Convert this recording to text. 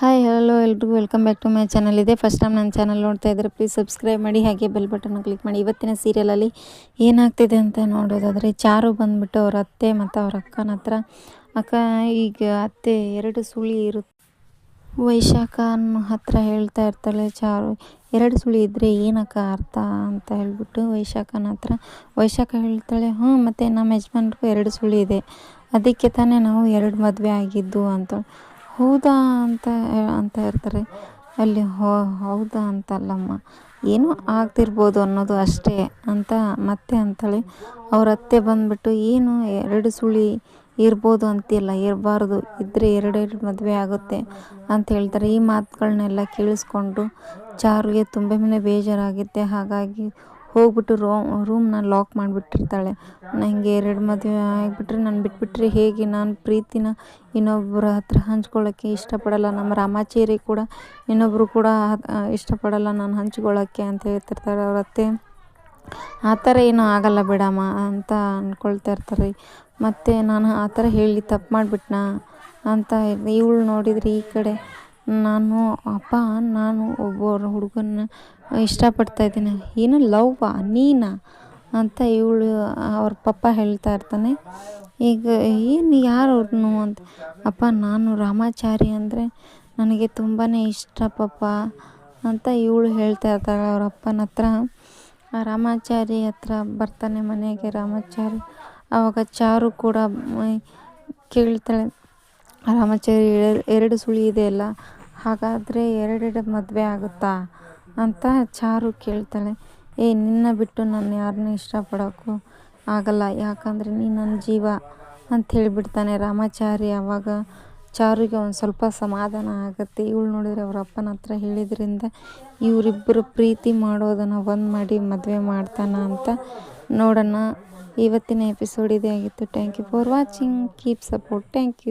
Hi hello ಎಲ್ರಿಗೂ. Welcome back to my channel ಇದೆ first time ನನ್ನ ಚಾನಲ್ ನೋಡ್ತಾ ಇದ್ದರೆ ಪ್ಲೀಸ್ ಸಬ್ಸ್ಕ್ರೈಬ್ ಮಾಡಿ, ಹಾಗೆ ಬೆಲ್ ಬಟನ್ ಕ್ಲಿಕ್ ಮಾಡಿ. ಇವತ್ತಿನ ಸೀರಿಯಲಲ್ಲಿ ಏನಾಗ್ತಿದೆ ಅಂತ ನೋಡೋದಾದರೆ ಚಾರು ಬಂದುಬಿಟ್ಟು ಅವ್ರ ಅತ್ತೆ ಮತ್ತು ಅವ್ರ ಅಕ್ಕನ ಹತ್ರ. ಅಕ್ಕ, ಈಗ ಅತ್ತೆ ಎರಡು ಸುಳಿ ಇರುತ್ತೆ ವೈಶಾಖನ ಹತ್ರ ಹೇಳ್ತಾ ಇರ್ತಾಳೆ ಚಾರು. ಎರಡು ಸುಳಿ ಇದ್ದರೆ ಏನಕ್ಕ ಅರ್ಥ ಅಂತ ಹೇಳ್ಬಿಟ್ಟು ವೈಶಾಖನ ಹತ್ರ. ವೈಶಾಖ ಹೇಳ್ತಾಳೆ, ಹ್ಞೂ, ಮತ್ತು ನಮ್ಮ ಯಜಮಾನ್ರಿಗೂ ಎರಡು ಸುಳಿ ಇದೆ. ಅದಕ್ಕೆ ತಾನೇ ನಾವು ಎರಡು ಮದುವೆ ಆಗಿದ್ದು ಅಂತ. ಹೌದಾ ಅಂತ ಅಂತ ಇರ್ತಾರೆ ಅಲ್ಲಿ ಹೋ, ಹೌದಾ ಅಂತಲ್ಲಮ್ಮ. ಏನೋ ಆಗ್ತಿರ್ಬೋದು ಅನ್ನೋದು ಅಷ್ಟೇ ಅಂತ ಮತ್ತೆ ಅಂತಾಳೆ. ಅವ್ರ ಅತ್ತೆ ಬಂದುಬಿಟ್ಟು, ಏನು ಎರಡು ಸುಳಿ ಇರ್ಬೋದು ಅಂತಿಲ್ಲ ಇರಬಾರ್ದು ಇದ್ದರೆ ಎರಡೆರಡು ಮದುವೆ ಆಗುತ್ತೆ ಅಂತ ಹೇಳ್ತಾರೆ. ಈ ಮಾತುಗಳನ್ನೆಲ್ಲ ಕೇಳಿಸ್ಕೊಂಡು ಚಾರುಗೆ ತುಂಬನೇ ಬೇಜಾರಾಗುತ್ತೆ. ಹಾಗಾಗಿ ಹೋಗ್ಬಿಟ್ಟು ರೋ ರೂಮ್ನ ಲಾಕ್ ಮಾಡಿಬಿಟ್ಟಿರ್ತಾಳೆ. ನನಗೆ ಎರಡು ಮದುವೆ ಆಗಿಬಿಟ್ರೆ ನಾನು ಬಿಟ್ಬಿಟ್ರೆ ಹೇಗೆ? ನಾನು ಪ್ರೀತಿನ ಇನ್ನೊಬ್ಬರ ಹತ್ರ ಹಂಚ್ಕೊಳ್ಳೋಕ್ಕೆ ಇಷ್ಟಪಡಲ್ಲ. ನಮ್ಮ ರಾಮಾಚೇರಿ ಕೂಡ ಇನ್ನೊಬ್ಬರು ಕೂಡ ಇಷ್ಟಪಡಲ್ಲ ನಾನು ಹಂಚ್ಕೊಳ್ಳೋಕ್ಕೆ ಅಂತ ಹೇಳ್ತಿರ್ತಾರೆ ಅವ್ರ ಅತ್ತೆ. ಆ ಥರ ಏನೂ ಆಗಲ್ಲ ಬಿಡಮ್ಮ ಅಂತ ಅಂದ್ಕೊಳ್ತಾ ಇರ್ತಾರೆ. ಮತ್ತು ನಾನು ಆ ಥರ ಹೇಳಿ ತಪ್ಪು ಮಾಡಿಬಿಟ್ನಾ ಅಂತ ಇವಳು ನೋಡಿದರೆ ಈ ಕಡೆ ನಾನು, ಅಪ್ಪ, ನಾನು ಒಬ್ಬ ಹುಡುಗನ್ನ ಇಷ್ಟಪಡ್ತಾ ಇದ್ದೀನಿ. ಏನು ಲವ್ವಾ, ನೀನಾ? ಅಂತ ಇವಳು, ಅವ್ರ ಪಪ್ಪ ಹೇಳ್ತಾ ಇರ್ತಾನೆ. ಈಗ ಏನು ಯಾರು ಅವ್ರನ್ನು ಅಂತ? ಅಪ್ಪ, ನಾನು ರಾಮಾಚಾರಿ ಅಂದರೆ ನನಗೆ ತುಂಬಾ ಇಷ್ಟ ಪಪ್ಪ ಅಂತ ಇವಳು ಹೇಳ್ತಾ ಇರ್ತಾಳೆ ಅವ್ರ ಅಪ್ಪನ ಹತ್ರ. ರಾಮಾಚಾರಿ ಹತ್ರ ಬರ್ತಾನೆ ಮನೆಗೆ, ರಾಮಾಚಾರಿ. ಆವಾಗ ಚಾರು ಕೂಡ ಕೇಳ್ತಾಳೆ. ರಾಮಾಚಾರಿ ಎರಡು ಸುಳಿ ಇದೆಯಲ್ಲ ಹಾಗಾದರೆ ಎರಡೆರಡು ಮದುವೆ ಆಗುತ್ತಾ? ಅಂತ ಚಾರು ಕೇಳ್ತಾಳೆ. ಏ, ನಿನ್ನ ಬಿಟ್ಟು ನಾನು ಯಾರನ್ನೂ ಇಷ್ಟಪಡೋಕ್ಕೂ ಆಗಲ್ಲ, ಯಾಕಂದರೆ ನೀ ನನ್ನ ಜೀವ ಅಂತ ಹೇಳಿಬಿಡ್ತಾನೆ ರಾಮಾಚಾರಿ. ಆವಾಗ ಚಾರುಗೆ ಒಂದು ಸ್ವಲ್ಪ ಸಮಾಧಾನ ಆಗುತ್ತೆ. ಇವಳು ನೋಡಿದರೆ ಅವ್ರ ಅಪ್ಪನ ಹತ್ರ ಹೇಳಿದ್ರಿಂದ ಇವರಿಬ್ಬರು ಪ್ರೀತಿ ಮಾಡೋದನ್ನು ಒಂದು ಮಾಡಿ ಮದುವೆ ಮಾಡ್ತಾನ ಅಂತ ನೋಡೋಣ. ಇವತ್ತಿನ ಎಪಿಸೋಡ್ ಇದೇ ಆಗಿತ್ತು. Thank you for watching keep support thank you